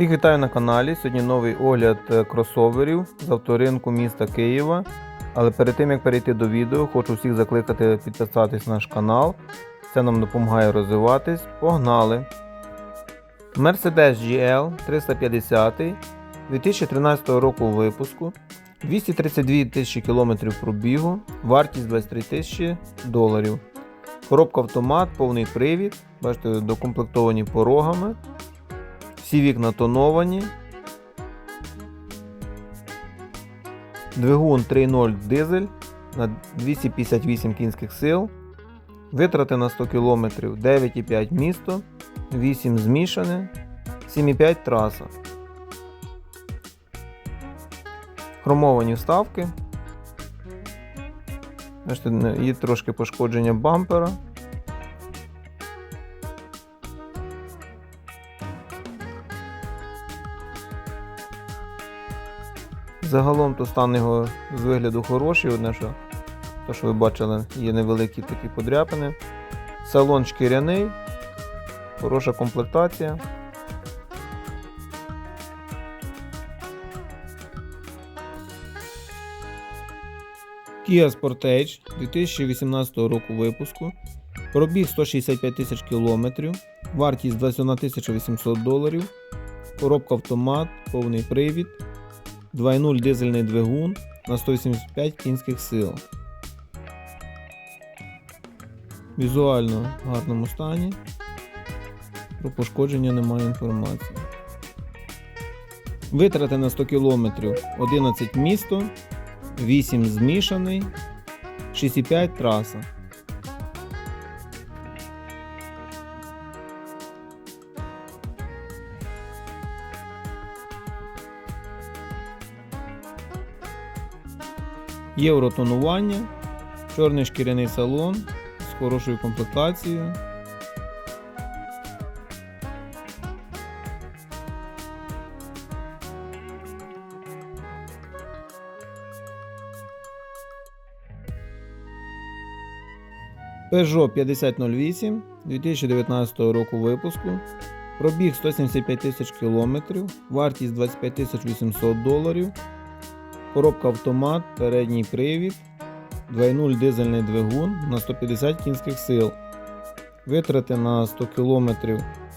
Всіх вітаю на каналі. Сьогодні новий огляд е, кросоверів з авторинку міста Києва. Але перед тим як перейти до відео, хочу всіх закликати підписатись на наш канал. Це нам допомагає розвиватись. Погнали! Mercedes GL 350 2013 року випуску. 232 тисячі кілометрів пробігу, вартість 23 тисячі доларів. Коробка автомат, повний привід. Бачите, докомплектовані порогами. Всі вікна тоновані. Двигун 3.0 дизель на 258 кінських сил. Витрати на 100 км 9,5 місто, 8 змішане, 7,5 траса. Хромовані вставки. Є трошки пошкодження бампера. Загалом то стан його з вигляду хороший, одне що, то, що ви бачили, є невеликі такі подряпини. Салон шкіряний, хороша комплектація. Kia Sportage 2018 року випуску. Пробіг 165 тисяч кілометрів, вартість 21 800 доларів, коробка автомат, повний привід, 2.0 дизельний двигун на 185 кінських сил. Візуально в гарному стані. Про пошкодження немає інформації. Витрати на 100 км 11 місто, 8 змішаний, 6,5 траса. Євротонування, чорний шкіряний салон з хорошою комплектацією. Peugeot 5008 2019 року випуску. Пробіг 175 тисяч кілометрів, вартість 25 800 доларів. Коробка автомат, передній привід, 2.0 дизельний двигун на 150 кінських сил. Витрати на 100 км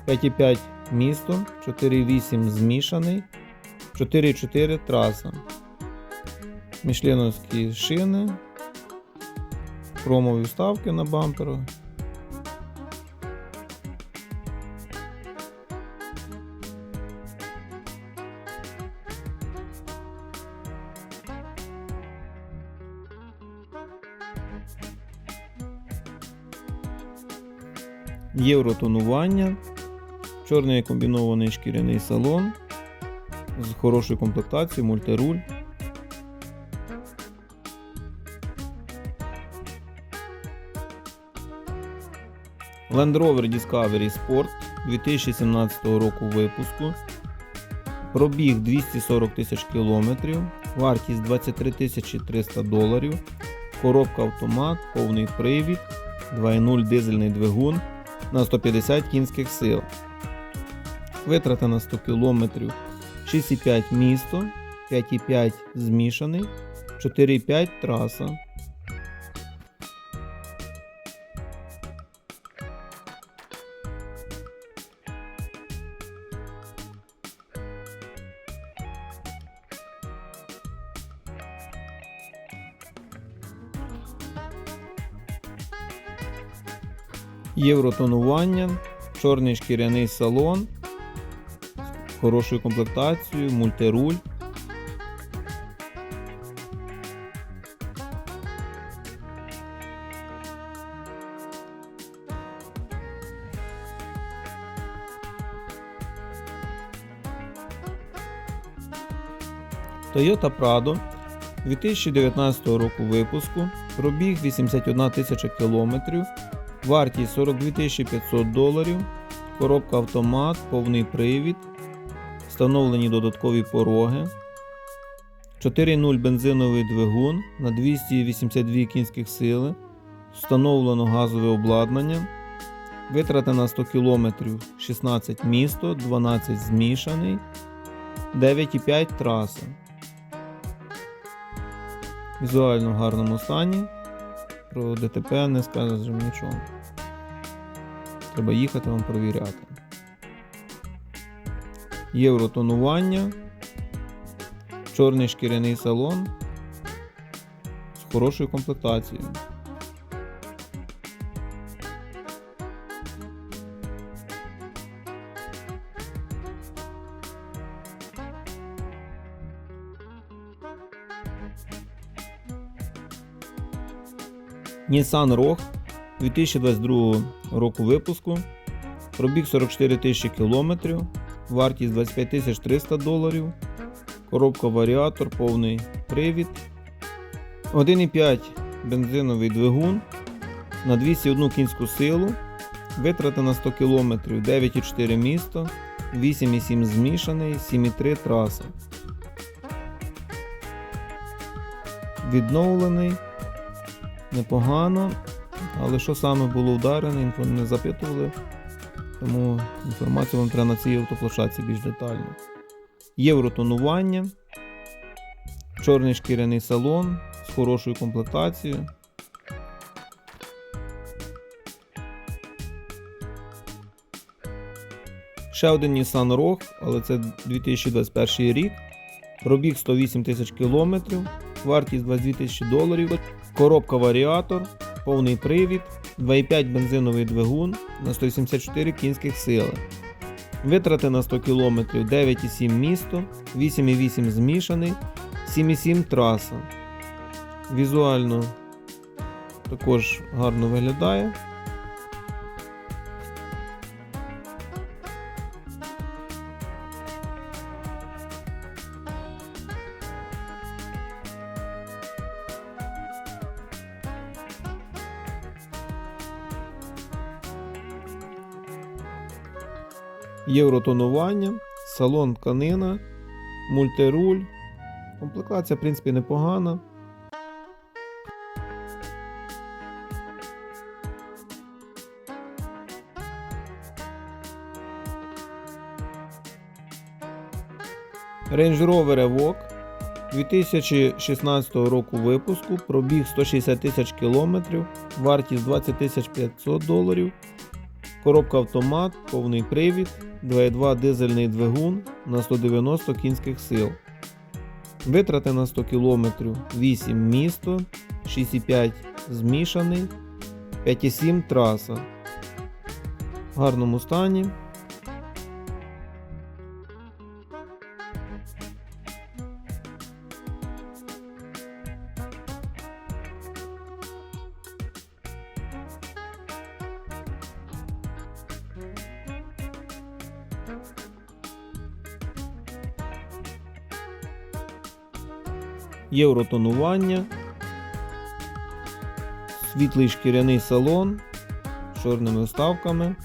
5,5 місто, 4,8 змішаний, 4,4 траса. Мішліновські шини, хромові вставки на бамперу. Євротонування, чорний комбінований шкіряний салон з хорошою комплектацією, мультируль. Land Rover Discovery Sport 2017 року випуску. Пробіг 240 тисяч кілометрів, вартість 23 тисячі 300 доларів, коробка автомат, повний привід, 2.0 дизельний двигун на 150 кінських сил. Витрата на 100 км 6,5 місто, 5,5 змішаний, 4,5 траса. Євротонування, чорний шкіряний салон з хорошою комплектацією, мультируль. Toyota Prado 2019 року випуску, пробіг 81 тисяча кілометрів, Вартість 42 500 доларів. Коробка автомат, повний привід. Встановлені додаткові пороги. 4.0 бензиновий двигун на 282 кінських сили. Встановлено газове обладнання. Витрати на 100 км 16 місто, 12 змішаний, 9,5 траса. Візуально в гарному стані. Про ДТП не скажемо нічого. Треба їхати вам провіряти. Євротонування. Чорний шкіряний салон з хорошою комплектацією. Nissan Rogue 2022 року випуску. Пробіг 44 тисячі кілометрів, вартість 25 тисяч 300 доларів, коробка варіатор, повний привід, 1,5 бензиновий двигун на 201 кінську силу, витрати на 100 км 9,4 місто, 8,7 змішаний, 7,3 траса. Відновлений непогано, але що саме було вдарене, інфо не запитували. Тому інформацію вам треба на цій автоплощадці більш детально. Євротонування, чорний шкіряний салон з хорошою комплектацією. Ще один Nissan Rogue, але це 2021 рік. Пробіг 108 тисяч кілометрів, вартість 22 тисячі доларів, коробка варіатор, повний привід, 2,5 бензиновий двигун на 184 кінських сили. Витрати на 100 км 9,7 місто, 8,8 змішаний, 7,7 траса. Візуально також гарно виглядає. Євротонування, салон тканина, мультируль. Комплектація, в принципі, непогана. Range Rover Evoque 2016 року випуску, пробіг 160 тисяч кілометрів, вартість 20 тисяч 500 доларів, коробка автомат, повний привід, 2.2 дизельний двигун на 190 кінських сил. Витрати на 100 км 8 місто, 6,5 змішаний, 5,7 траса. В гарному стані. Євротонування, світлий шкіряний салон з чорними вставками,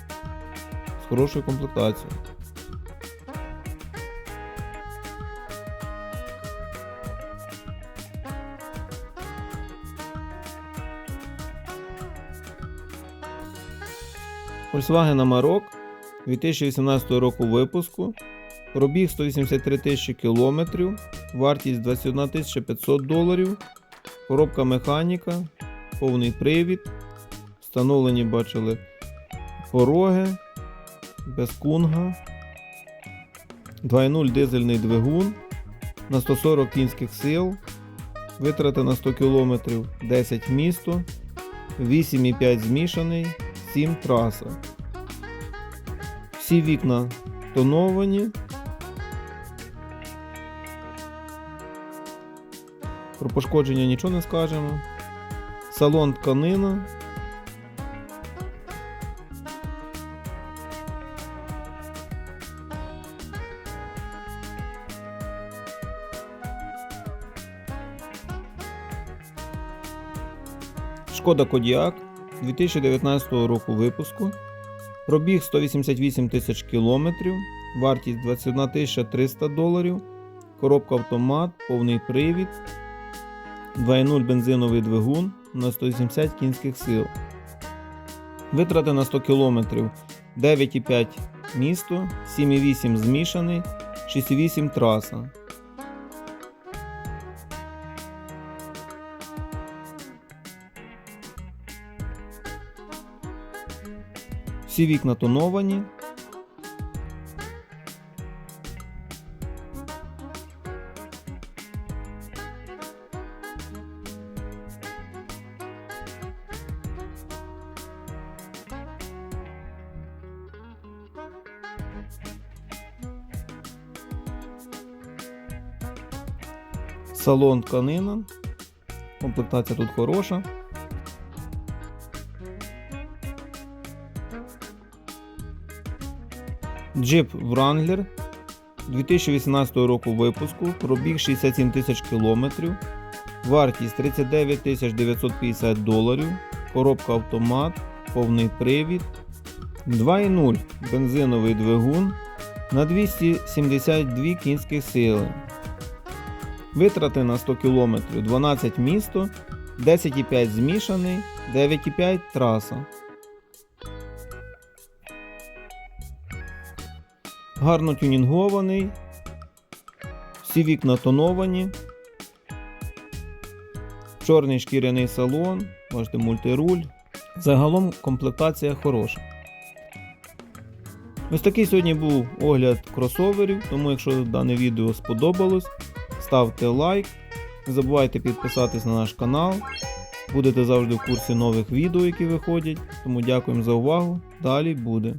з хорошою комплектацією. Volkswagen Amarok 2018 року випуску. Пробіг 183 тисячі кілометрів, вартість 21 тисяча 500 доларів, коробка механіка, повний привід, встановлені бачили пороги, без кунга, 2.0 дизельний двигун на 140 кінських сил, витрати на 100 км 10 місто, 8,5 змішаний, 7 траса. Всі вікна тоновані. Про пошкодження нічого не скажемо. Салон тканина. Шкода Кодіак 2019 року випуску. Пробіг 188 тисяч кілометрів, вартість 21 тисяча 300 доларів, коробка автомат, повний привід, 2.0 бензиновий двигун на 180 кінських сил. Витрати на 100 км 9,5 місто, 7,8 змішаний, 6,8 траса. Всі вікна тоновані. Салон тканина. Комплектація тут хороша. Джип Wrangler 2018 року випуску, пробіг 67 тисяч кілометрів, вартість 39 тисяч 950 доларів, коробка автомат, повний привід, 2.0 бензиновий двигун на 272 кінських сили. Витрати на 100 км 12 місто, 10,5 змішаний, 9,5 траса. Гарно тюнінгований. Всі вікна тоновані. Чорний шкіряний салон, бачите, мультируль. Загалом комплектація хороша. Ось такий сьогодні був огляд кросоверів, тому якщо дане відео сподобалось, ставте лайк. Не забувайте підписатись на наш канал. Будете завжди в курсі нових відео, які виходять. Тому дякуємо за увагу. Далі буде.